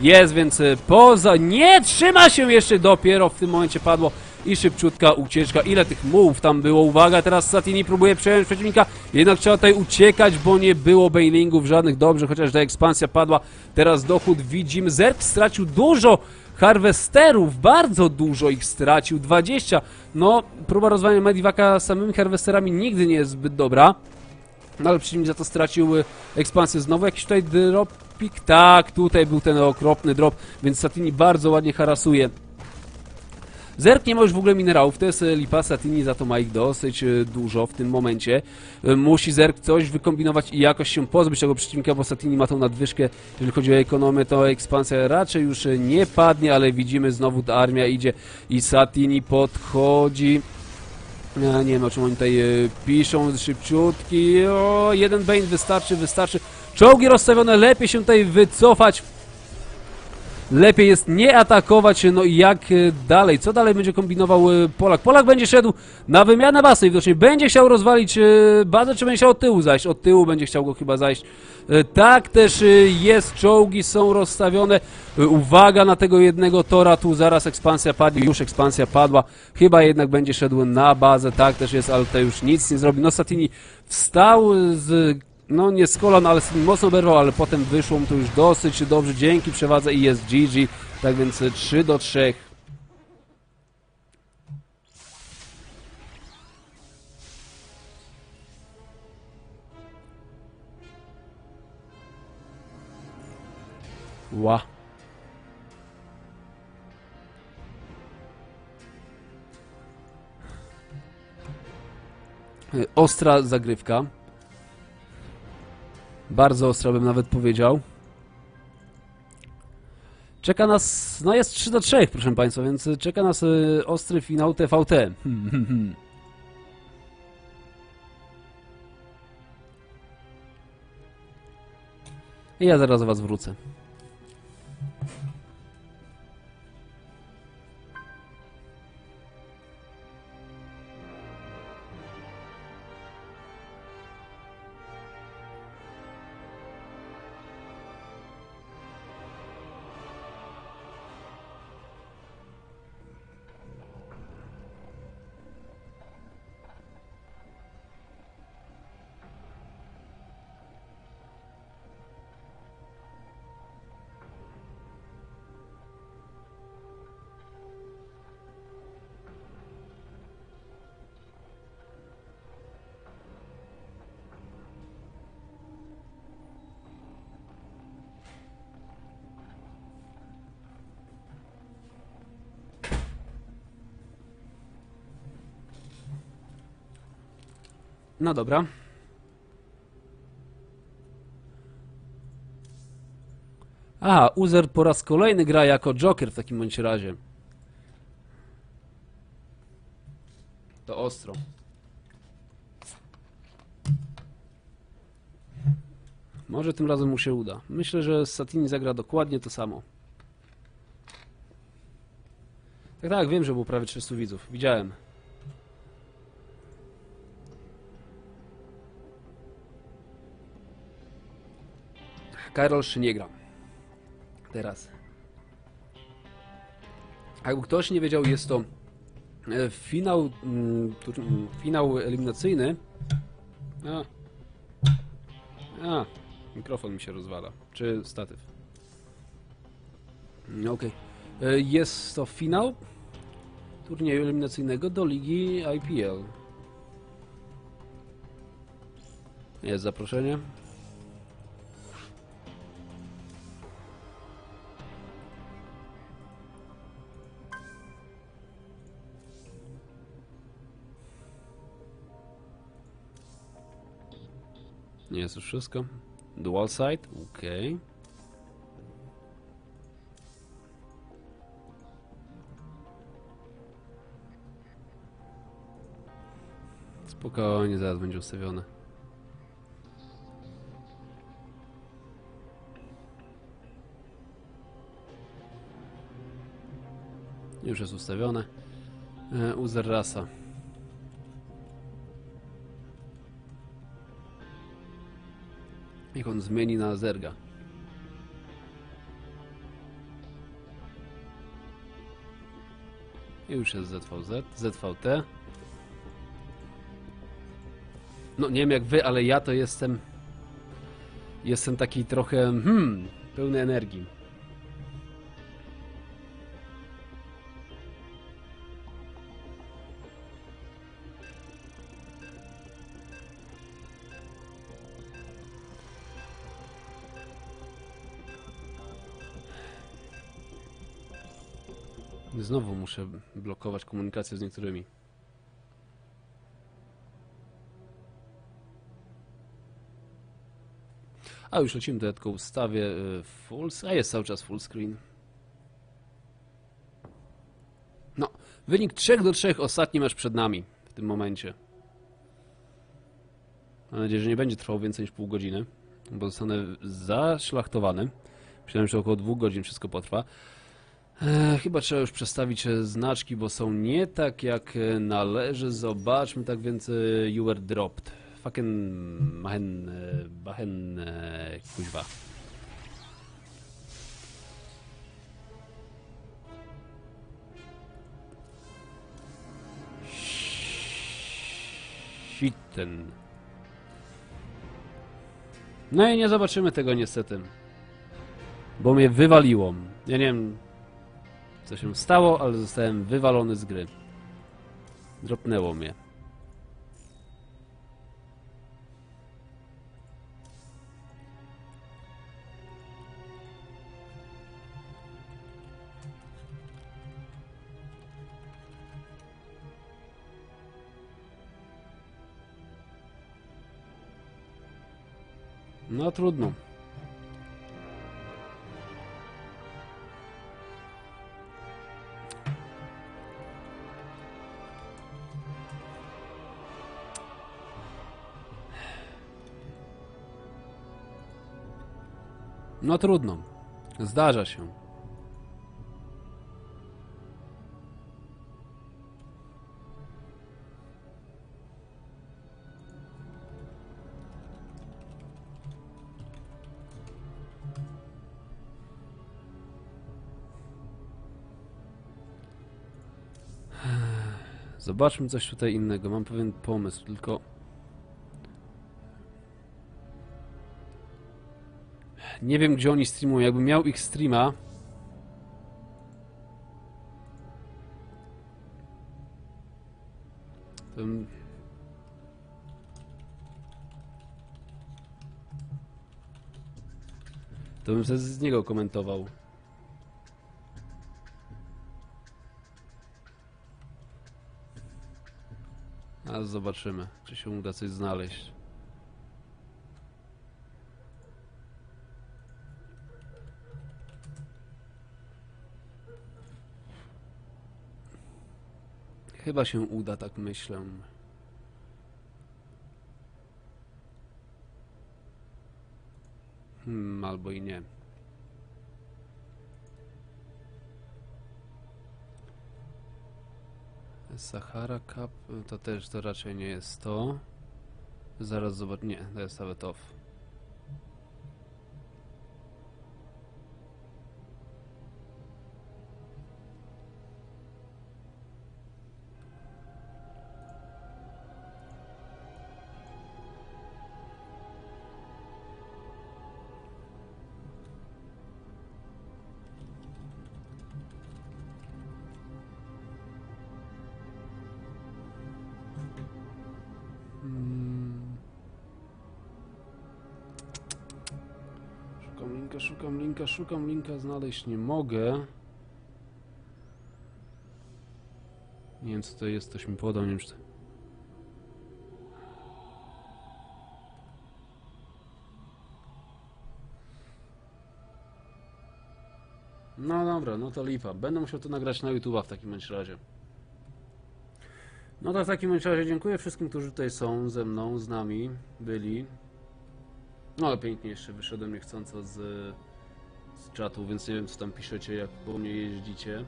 Jest, więc y, poza... Nie, trzyma się jeszcze dopiero w tym momencie padło i szybciutka ucieczka. Ile tych mułów tam było? Uwaga, teraz Satini próbuje przejąć przeciwnika, jednak trzeba tutaj uciekać, bo nie było bailingów żadnych. Dobrze, chociaż ta ekspansja padła. Teraz dochód widzimy. Zerk stracił dużo harwesterów, bardzo dużo ich stracił. 20. No, próba rozwania Medivaka samymi harwesterami nigdy nie jest zbyt dobra. No ale przeciwnik za to stracił y, ekspansję. Znowu jakiś tutaj Tak, tutaj był ten okropny drop, więc Satini bardzo ładnie harasuje. Zerk nie ma już w ogóle minerałów, to jest y, lipa, Satini za to ma ich dosyć y, dużo w tym momencie. Y, Musi Zerk coś wykombinować i jakoś się pozbyć tego przeciwnika, bo Satini ma tą nadwyżkę, jeżeli chodzi o ekonomię, to ekspansja raczej już nie padnie, ale widzimy znowu ta armia idzie i Satini podchodzi. Nie wiem o czym oni tutaj e, piszą, szybciutki. O, jeden Bane wystarczy, wystarczy. Czołgi rozstawione, lepiej się tutaj wycofać. Lepiej jest nie atakować, no i jak e, dalej? Co dalej będzie kombinował e, Polak? Polak będzie szedł na wymianę basy widocznie będzie chciał rozwalić e, bazę, czy będzie chciał od tyłu zajść? Od tyłu będzie chciał go chyba zajść. Tak też jest, czołgi są rozstawione. Uwaga na tego jednego tora, tu zaraz ekspansja padnie, już ekspansja padła. Chyba jednak będzie szedł na bazę, tak też jest, ale to już nic nie zrobi. No Satini wstał z no nie z kolan, ale mocno oberwał, ale potem wyszło mu to już dosyć dobrze, dzięki przewadze i jest GG, tak więc 3 do 3. Ła. Y, Ostra zagrywka. Bardzo ostra bym nawet powiedział. Czeka nas, no jest 3 do 3, proszę Państwa, więc czeka nas y, ostry finał TVT. Hmm, ja zaraz do Was wrócę. No dobra. Aha, Uzer po raz kolejny gra jako Joker w takim bądź razie. To ostro. Może tym razem mu się uda. Myślę, że Satini zagra dokładnie to samo. Tak, tak, wiem, że było prawie 300 widzów. Widziałem. Karol jeszcze nie gra. Teraz. Jakby ktoś nie wiedział, jest to e, finał, mm, mm, finał eliminacyjny. A. A. Mikrofon mi się rozwala. Czy statyw? No, Okej. E, Jest to finał turnieju eliminacyjnego do ligi IPL. Jest zaproszenie. Nie jest już wszystko. Dual side, ok. Spokojnie, zaraz będzie ustawione. Już jest ustawione. E, Uzer rasa. Niech on zmieni na zerga. I już jest ZVZ, ZVT. No nie wiem jak wy, ale ja to jestem... Jestem taki trochę... Hmm, pełny energii. Znowu muszę blokować komunikację z niektórymi. A już lecimy, ja tylko ustawię y, full, a jest cały czas full screen. No, wynik 3 do 3, ostatni mecz przed nami w tym momencie. Mam nadzieję, że nie będzie trwał więcej niż pół godziny, bo zostanę zaszlachtowany. Myślałem, że około dwóch godzin wszystko potrwa. E, chyba trzeba już przestawić e, znaczki, bo są nie tak jak e, należy. Zobaczmy, tak więc you were dropped. Fucking machen, bachen, e, kuźwa. Sitten. No i nie zobaczymy tego niestety. Bo mnie wywaliło. Ja nie wiem, co się stało, ale zostałem wywalony z gry. Dropnęło mnie. No trudno. No trudno. Zdarza się. Zobaczmy coś tutaj innego. Mam pewien pomysł, tylko... Nie wiem, gdzie oni streamują. Jakbym miał ich streama... To bym... To bym z niego komentował. A zobaczymy, czy się uda coś znaleźć. Chyba się uda, tak myślę. Hmm, albo i nie. Sahara Cup to też to raczej nie jest to. Zaraz zobacz. Nie, to jest nawet off. Szukam linka, szukam linka, znaleźć nie mogę. Nie wiem co to jest, ktoś mi podał, nie wiem czy to... No dobra, no to lipa. Będę musiał to nagrać na YouTube'a w takim razie. No to w takim razie dziękuję wszystkim, którzy tutaj są ze mną, z nami, byli. No ale pięknie jeszcze wyszedłem niechcąco z, z czatu, więc nie wiem co tam piszecie, jak po mnie jeździcie.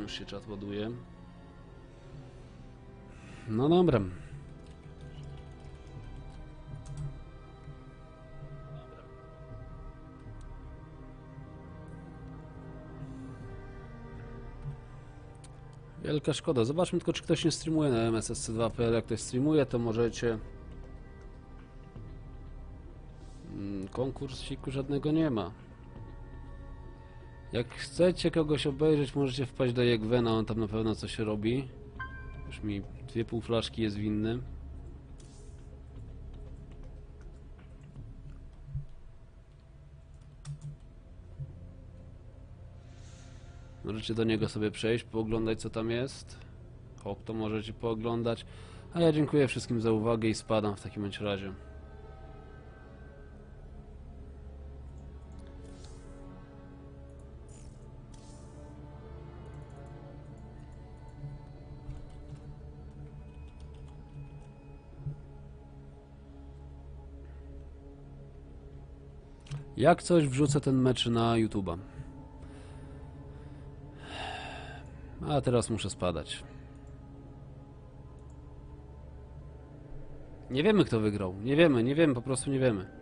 Już się czat ładuje. No dobra. Wielka szkoda. Zobaczmy tylko, czy ktoś nie streamuje na MSSC2.pl. Jak ktoś streamuje, to możecie... Konkursiku żadnego nie ma. Jak chcecie kogoś obejrzeć, możecie wpaść do Jegwena, on tam na pewno coś robi. Już mi dwie pół flaszki jest winny. Możecie do niego sobie przejść, pooglądać co tam jest. Hop, to możecie pooglądać. A ja dziękuję wszystkim za uwagę i spadam w takim bądź razie. Jak coś wrzucę ten mecz na YouTube'a. A teraz muszę spadać. Nie wiemy kto wygrał. Nie wiemy, nie wiemy, po prostu nie wiemy.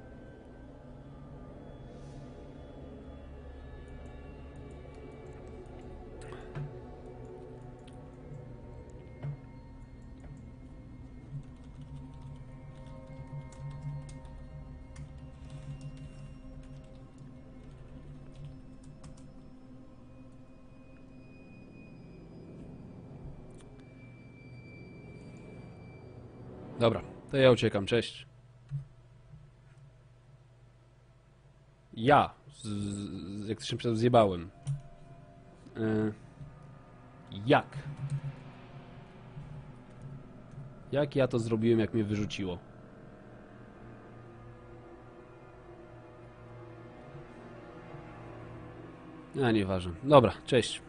Dobra, to ja uciekam, cześć. Ja, z, z, jak to się przez zjebałem. E, jak? Jak ja to zrobiłem, jak mnie wyrzuciło? A, nieważne. Dobra, cześć.